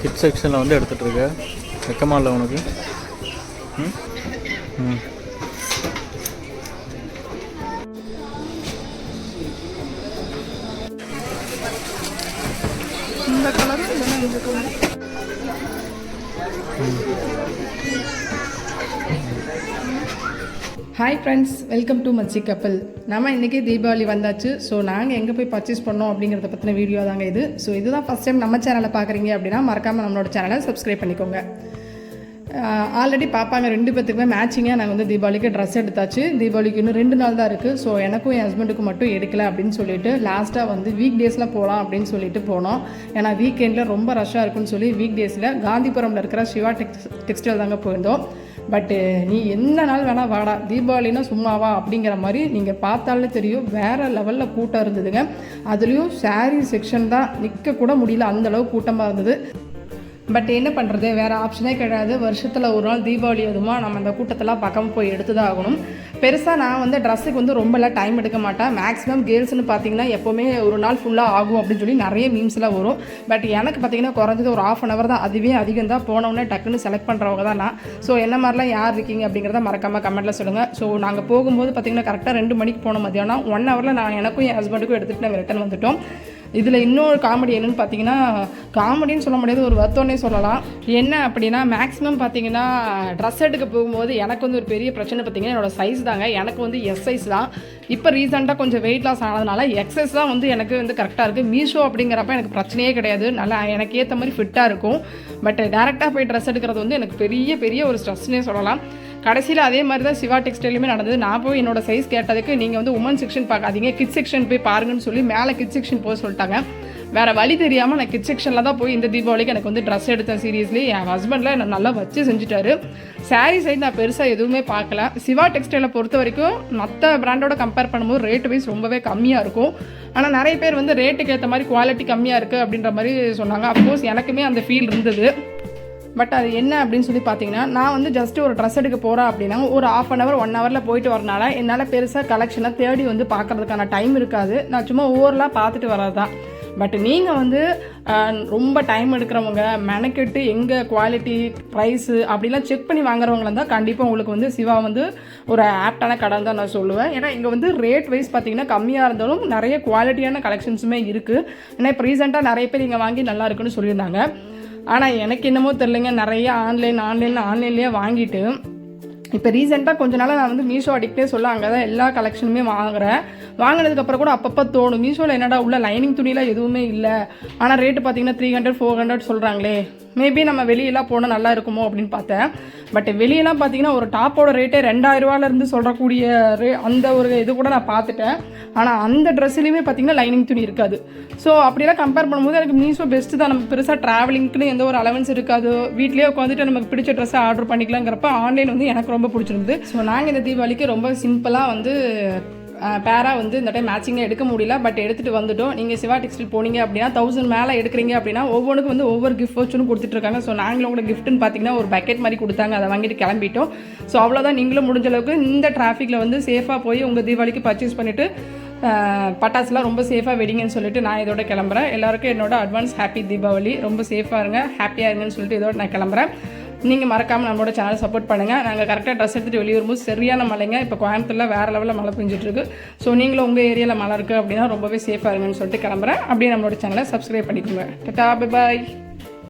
Kit செக்ஷனில் வந்து எடுத்துகிட்டு இருக்க. வெக்கமா இல்லை உனக்கு? ம்? ம். இந்த கலர் இல்லைன்னா இந்த colour hi friends welcome to Machi Kappal நம்ம இன்றைக்கி தீபாவளி வந்தாச்சு ஸோ நாங்கள் எங்கே போய் பர்ச்சேஸ் பண்ணோம் அப்படிங்கிறத பற்றின வீடியோ தாங்க இது. ஸோ இதுதான் ஃபஸ்ட் டைம் நம்ம சேனலை பார்க்குறீங்க அப்படின்னா மறக்காமல் நம்மளோட சேனலை சப்ஸ்கிரைப் பண்ணிக்கோங்க. ஆல்ரெடி பார்ப்பாங்க ரெண்டு பேத்துக்குமே மேட்சிங்காக நாங்கள் வந்து தீபாவளிக்கு ட்ரெஸ் எடுத்தாச்சு. தீபாவளிக்கு இன்னும் ரெண்டு நாள் தான் இருக்குது ஸோ எனக்கும் என் ஹஸ்பண்டுக்கும் மட்டும் எடுக்கல அப்படின்னு சொல்லிட்டு லாஸ்ட்டாக வந்து வீக் டேஸில் போகலாம் அப்படின்னு சொல்லிட்டு போனோம். ஏன்னா வீக்கெண்டில் ரொம்ப ரஷ்ஷாக இருக்குன்னு சொல்லி வீக் டேஸில் காந்திபுரமில் இருக்கிற சிவா டெக்ஸ் டெக்ஸ்டைல் தாங்க போயிருந்தோம். பட்டு eh, நீ எந்த நாள் வேணால் வாடா தீபாவளினா சும்மாவா அப்படிங்கிற மாதிரி நீங்கள் பார்த்தாலே தெரியும். வேறு லெவலில் கூட்டம் இருந்ததுங்க. அதுலேயும் saree செக்ஷன் தான் நிற்க கூட முடியல அந்தளவு கூட்டமாக இருந்தது. பட் என்ன பண்ணுறது வேறு ஆப்ஷனே கிடையாது. வருஷத்தில் ஒரு நாள் தீபாவளி அதுமா நம்ம அந்த கூட்டத்தெல்லாம் பக்கம் போய் எடுத்து தான் ஆகணும். பெருசாக நான் வந்து ட்ரெஸ்ஸுக்கு வந்து ரொம்பலாம் டைம் எடுக்க மாட்டேன். மேக்ஸிமம் கேர்ள்ஸ்னு பார்த்தீங்கன்னா எப்போவுமே ஒரு நாள் ஃபுல்லாக ஆகும் அப்படின்னு சொல்லி நிறைய மீம்ஸ்லாம் வரும். பட் எனக்கு பார்த்தீங்கன்னா குறைஞ்சது ஒரு ஆஃப் அன் ஹவர் தான். அதுவே அதிகம் தான். போனவுடனே டக்குன்னு செலக்ட் பண்ணுறவங்க தான் நான். ஸோ என்ன மாதிரிலாம் யார் இருக்கீங்க அப்படிங்கிறத மறக்காமல் கமெண்ட்டில் சொல்லுங்கள் ஸோ நாங்கள் போகும்போது பார்த்தீங்கன்னா கரெக்டாக ரெண்டு மணிக்கு போனோம் மதியானம் ஒன் ஹவரில் நான் எனக்கும் என் ஹஸ்பண்டுக்கும் எடுத்துகிட்டு நாங்கள் ரிட்டன் வந்துட்டோம். இதில் இன்னொரு காமெடி என்னென்னு பார்த்தீங்கன்னா காமெடின்னு சொல்ல முடியாது ஒரு வருத்தம்னே சொல்லலாம். என்ன அப்படின்னா மேக்ஸிமம் பார்த்தீங்கன்னா ட்ரெஸ் எடுக்க போகும்போது எனக்கு வந்து ஒரு பெரிய பிரச்சனை பார்த்தீங்கன்னா என்னோட சைஸ் தாங்க. எனக்கு வந்து எஸ் சைஸ் தான். இப்போ ரீசெண்டாக கொஞ்சம் வெயிட் லாஸ் ஆனதுனால எக்ஸஸ் தான் வந்து எனக்கு வந்து கரெக்டாக இருக்குது மீஷோ அப்படிங்கிறப்ப எனக்கு பிரச்சனையே கிடையாது. நல்லா எனக்கு ஏற்ற மாதிரி ஃபிட்டாக இருக்கும். பட் டேரெக்டாக போய் ட்ரெஸ் எடுக்கிறது வந்து எனக்கு பெரிய பெரிய ஒரு ஸ்ட்ரெஸ்னே சொல்லலாம். கடைசியில் அதே மாதிரி தான் சிவா டெக்ஸ்டைலுமே நடந்தது. நான் போய் என்னோட சைஸ் கேட்டதுக்கு நீங்கள் வந்து உமன் செக்ஷன் பார்க்காதீங்க. கிட் செக்ஷன் போய் பாருங்கன்னு சொல்லி மேலே கிட் செக்ஷன் போக சொல்லிட்டாங்க. வேறு வழி தெரியாமல் நான் கிட் செக்ஷனில் தான் போய் இந்த தீபாவளிக்கு எனக்கு வந்து ட்ரெஸ் எடுத்தேன் சீரியஸ்லி என் ஹஸ்பண்டில் என்னை நல்லா வச்சு செஞ்சுட்டாரு. saree சைடு நான் பெருசாக எதுவுமே பார்க்கல. சிவா டெக்ஸ்டைலை பொறுத்த வரைக்கும் மற்ற பிராண்டோட கம்பேர் பண்ணும்போது ரேட் வைஸ் ரொம்பவே கம்மியாக இருக்கும். ஆனால் நிறைய பேர் வந்து ரேட்டுக்கு ஏற்ற மாதிரி குவாலிட்டி கம்மியாக இருக்குது அப்படின்ற மாதிரி சொன்னாங்க. அஃப்கோர்ஸ் எனக்குமே அந்த ஃபீல் இருந்தது. பட் அது என்ன அப்படின்னு சொல்லி பார்த்தீங்கன்னா நான் வந்து ஜஸ்ட் ஒரு ட்ரெஸ் எடுக்க போகிறேன் அப்படின்னா ஒரு ஆஃப் அன் ஹவர் ஒன் ஹவரில் போயிட்டு வரனால என்னால் பெருசாக கலெக்ஷனை தேடி வந்து பார்க்கறதுக்கான டைம் இருக்காது. நான் சும்மா ஓவரலாக பார்த்துட்டு வர்றது தான் பட் நீங்கள் வந்து ரொம்ப டைம் எடுக்கிறவங்க மெனக்கெட்டு எங்கே குவாலிட்டி ப்ரைஸு அப்படிலாம் செக் பண்ணி வாங்குறவங்களா இருந்தால் கண்டிப்பாக உங்களுக்கு வந்து சிவா வந்து ஒரு ஆப்டான கடை தான் நான் சொல்லுவேன். ஏன்னா இங்கே வந்து ரேட் வைஸ் பார்த்தீங்கன்னா கம்மியாக இருந்தாலும் நிறைய குவாலிட்டியான கலெக்ஷன்ஸுமே இருக்குது ஏன்னா இப்போ ரீசெண்டாக நிறைய பேர் இங்கே வாங்கி நல்லா இருக்குன்னு சொல்லியிருந்தாங்க. ஆனால் எனக்கு என்னமோ தெரிலங்க நிறைய ஆன்லைன் ஆன்லைன் ஆன்லைன்லேயே வாங்கிட்டு இப்போ ரீசெண்டாக கொஞ்ச நாளாக நான் வந்து மீஷோ அடிக்டே சொல்ல அங்கே தான் எல்லா கலெக்ஷனுமே வாங்குறேன். வாங்கினதுக்கப்புறம் கூட அப்பப்போ தோணும். மீஷோவில் என்னடா உள்ள லைனிங் துணியெலாம் எதுவுமே இல்லை. ஆனால் ரேட்டு பார்த்தீங்கன்னா த்ரீ ஹண்ட்ரட் ஃபோர் ஹண்ட்ரட் சொல்கிறாங்களே மேபி நம்ம வெளியெல்லாம் போனால் நல்லா இருக்குமோ அப்படின்னு பார்த்தேன். பட் வெளியெல்லாம் பார்த்தீங்கன்னா ஒரு டாப்போட ரேட்டே ரெண்டாயிரரூவாலேருந்து சொல்கிறக்கூடிய ரே அந்த ஒரு இது கூட நான் பார்த்துட்டேன். ஆனால் அந்த ட்ரெஸ்ஸுலேயுமே பார்த்தீங்கன்னா லைனிங் துணி இருக்காது. ஸோ அப்படிலாம் கம்பேர் பண்ணும்போது எனக்கு மீஷோ பெஸ்ட்டு தான். நம்ம பெருசாக ட்ராவலிங்க்குன்னு எந்த ஒரு அலவன்ஸ் இருக்காது. வீட்லேயே உட்காந்துட்டு நமக்கு பிடிச்ச ட்ரெஸ்ஸை ஆர்டர் பண்ணிக்கலாங்கிறப்ப ஆன்லைன் வந்து எனக்கு ரொம்ப பிடிச்சிருந்தது. ஸோ நாங்கள் இந்த தீபாவளிக்கு ரொம்ப சிம்பிளாக வந்து பேராக வந்து இந்த டைம் மேட்சிங்காக எடுக்க முடியல பட் எடுத்துகிட்டு வந்துட்டோம். நீங்கள் சிவா டெக்ஸ்டைல் போனீங்க அப்படின்னா தௌசண்ட் மேலே எடுக்கிறீங்க அப்படின்னா ஒவ்வொன்றுக்கும் வந்து ஒவ்வொரு கிஃப்ட் வச்சுன்னு கொடுத்துட்ருக்காங்க ஸோ நாங்களும் கூட கிஃப்ட்னு பார்த்தீங்கன்னா ஒரு பக்கெட் மாதிரி கொடுத்தாங்க. அதை வாங்கிட்டு கிளம்பிட்டோம். ஸோ அவ்வளோதான் நீங்களும் முடிஞ்ச அளவுக்கு இந்த டிராஃபிக்கில் வந்து சேஃபாக போய் உங்கள் தீபாவளிக்கு பர்ச்சேஸ் பண்ணிவிட்டு பட்டாசுலாம் ரொம்ப சேஃபாக வெடிங்கன்னு சொல்லிட்டு நான் இதோட கிளம்புறேன். எல்லாருக்கும் என்னோட அட்வான்ஸ் ஹாப்பி தீபாவளி. ரொம்ப சேஃபாக இருங்க ஹாப்பியாக இருங்கன்னு சொல்லிட்டு இதோட நான் கிளம்புறேன். நீங்கள் மறக்காமல் நம்மளோட சேனலை சப்போர்ட் பண்ணுங்கள் நாங்கள் கரெக்டாக ட்ரெஸ் எடுத்துகிட்டு வெளியே வரும்போது சரியான மழைங்க இப்போ கோயம்புத்தூரில் வேறு லெவலில் மழை பெஞ்சிட்ருக்கு ஸோ நீங்களும் உங்கள் ஏரியாவில் மழை இருக்குது அப்படின்னா ரொம்பவே சேஃபாக இருங்கன்னு சொல்லிட்டு கிளம்புறேன். அப்படியே நம்மளோட சேனலை சப்ஸ்கிரைப் பண்ணிக்கோங்க. டாடா பாய்